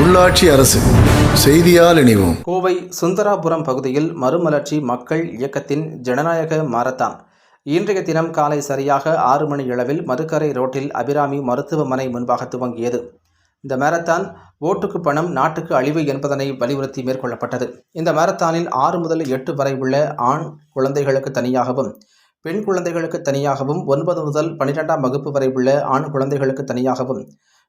உள்ளாட்சி அரசு செய்தியால் இணைவோம். கோவை சுந்தராபுரம் பகுதியில் மறுமலர்ச்சி மக்கள் இயக்கத்தின் ஜனநாயக மாரத்தான். இன்றைய தினம் காலை சரியாக ஆறு மணி அளவில் மதுக்கரை ரோட்டில் அபிராமி மருத்துவமனை முன்பாக துவங்கியது. இந்த மாரத்தான் ஓட்டுக்கு பணம் நாட்டுக்கு அழிவு என்பதனை வலியுறுத்தி மேற்கொள்ளப்பட்டது. இந்த மாரத்தானில் ஆறு முதல் எட்டு வரை உள்ள ஆண் குழந்தைகளுக்கு தனியாகவும் பெண் குழந்தைகளுக்கு தனியாகவும் ஒன்பது முதல் பனிரெண்டாம் வகுப்பு வரை உள்ள ஆண் குழந்தைகளுக்கு தனியாகவும்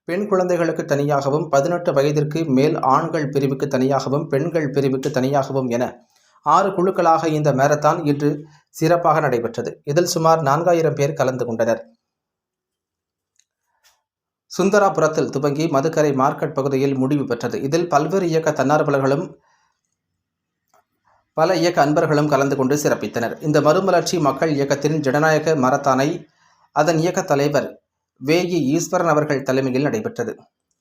பெண் குழந்தைகளுக்கு தனியாகவும் பதினெட்டு வயதிற்கு மேல் ஆண்கள் பிரிவுக்கு தனியாகவும் பெண்கள் பிரிவுக்கு தனியாகவும் என ஆறு குழுக்களாக இந்த மேரத்தான் இன்று சிறப்பாக நடைபெற்றது. இதில் சுமார் நான்காயிரம் பேர் கலந்து கொண்டனர். சுந்தராபுரத்தில் துவங்கி மதுக்கரை மார்க்கெட் பகுதியில் முடிவு பெற்றது. இதில் பல்வேறு இயக்க தன்னார்வலர்களும் பல இயக்க அன்பர்களும் கலந்து கொண்டு சிறப்பித்தனர். இந்த மறுமலர்ச்சி மக்கள் இயக்கத்தின் ஜனநாயக மரத்தானை அதன் இயக்க தலைவர் வேயி ஈஸ்வரன் அவர்கள் தலைமையில் நடைபெற்றது.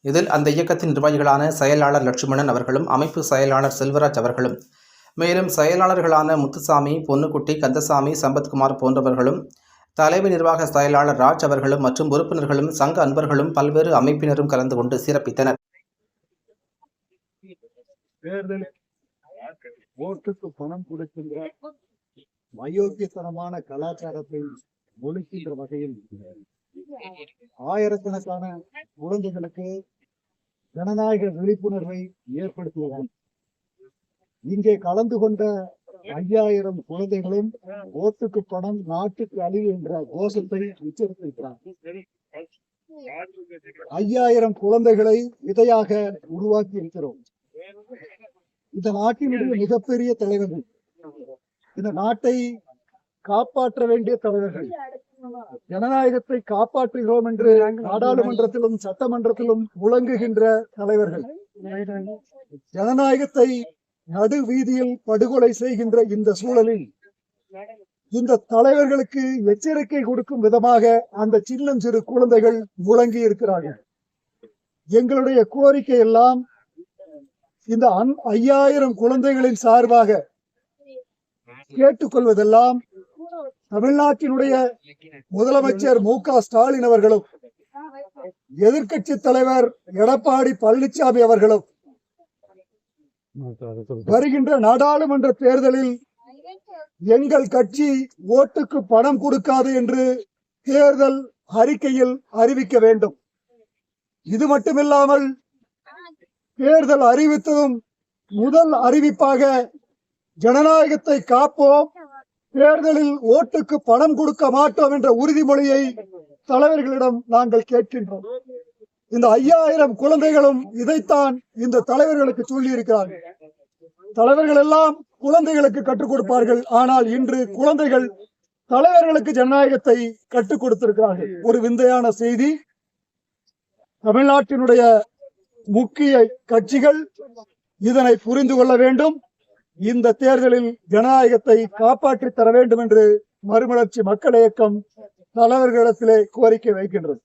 இதில் அந்த இயக்கத்தின் நிர்வாகிகளான செயலாளர் லட்சுமணன் அவர்களும் அமைப்பு செயலாளர் செல்வராஜ் அவர்களும் மேலும் செயலாளர்களான முத்துசாமி பொன்னுக்குட்டி கந்தசாமி சம்பத்குமார் போன்றவர்களும் தலைமை நிர்வாக செயலாளர் ராஜ் அவர்களும் மற்றும் உறுப்பினர்களும் சங்க அன்பர்களும் பல்வேறு அமைப்பினரும் கலந்து கொண்டு சிறப்பித்தனர். தேர்தல் ஓட்டுக்கு பணம் கொடுக்கின்ற அயோக்கியத்தனமான கலாச்சாரத்தை ஒழிக்கின்ற வகையில் ஆயிரக்கணக்கான குழந்தைகளுக்கு ஜனநாயக விழிப்புணர்வை ஏற்படுத்துவதால் இங்கே கலந்து கொண்ட ஐயாயிரம் குழந்தைகளும் ஓட்டுக்கு பணம் நாட்டுக்கு அழிவு என்ற கோஷத்தை உச்சரித்திருக்கிறார். ஐயாயிரம் குழந்தைகளை விதையாக உருவாக்கி இருக்கிறோம். இந்த நாட்டினுடைய மிகப்பெரிய தலைவர்கள். இந்த நாட்டை காப்பாற்ற வேண்டிய தலைவர்கள். ஜனநாயகத்தை காப்பாற்றுகிறோம் என்று நாடாளுமன்றத்திலும் சட்டமன்றத்திலும் முழங்குகின்ற தலைவர்கள். ஜனநாயகத்தை நடு வீதியில் படுகொலை செய்கின்ற இந்த சூழலில் இந்த தலைவர்களுக்கு எச்சரிக்கை கொடுக்கும் விதமாக அந்த சின்னம் சிறு குழந்தைகள் முழங்கி இருக்கிறார்கள். எங்களுடைய கோரிக்கை எல்லாம் இந்த ஐயாயிரம் குழந்தைகளின் சார்பாக கேட்டுக்கொள்வதெல்லாம் தமிழ்நாட்டினுடைய முதலமைச்சர் மு க ஸ்டாலின் அவர்களும் எதிர்கட்சி தலைவர் எடப்பாடி பழனிசாமி அவர்களும் வருகின்ற நாடாளுமன்ற தேர்தலில் எங்கள் கட்சி ஓட்டுக்கு பணம் கொடுக்காது என்று தேர்தல் அறிக்கையில் அறிவிக்க வேண்டும். இது மட்டுமில்லாமல் தேர்தல் அறிவித்ததும் முதல் அறிவிப்பாக ஜனநாயகத்தை காப்போம். தேர்தலில் ஓட்டுக்கு பணம் கொடுக்க மாட்டோம் என்ற உறுதிமொழியை தலைவர்களிடம் நாங்கள் கேட்கின்றோம். இந்த ஐயாயிரம் குழந்தைகளும் இதைத்தான் இந்த தலைவர்களுக்கு சொல்லி இருக்கிறார்கள் தலைவர்கள் எல்லாம் குழந்தைகளுக்கு கற்றுக் கொடுப்பார்கள். ஆனால் இன்று குழந்தைகள் தலைவர்களுக்கு ஜனநாயகத்தை கற்றுக் கொடுத்திருக்கிறார்கள். ஒரு விந்தையான செய்தி. தமிழ்நாட்டினுடைய முக்கிய கட்சிகள் இதனை புரிந்து கொள்ள வேண்டும். இந்த தேர்தலில் ஜனநாயகத்தை காப்பாற்றித் தர வேண்டும் என்று மறுமலர்ச்சி மக்கள் இயக்கம் தலைவர்களிடத்திலே கோரிக்கை வைக்கின்றது.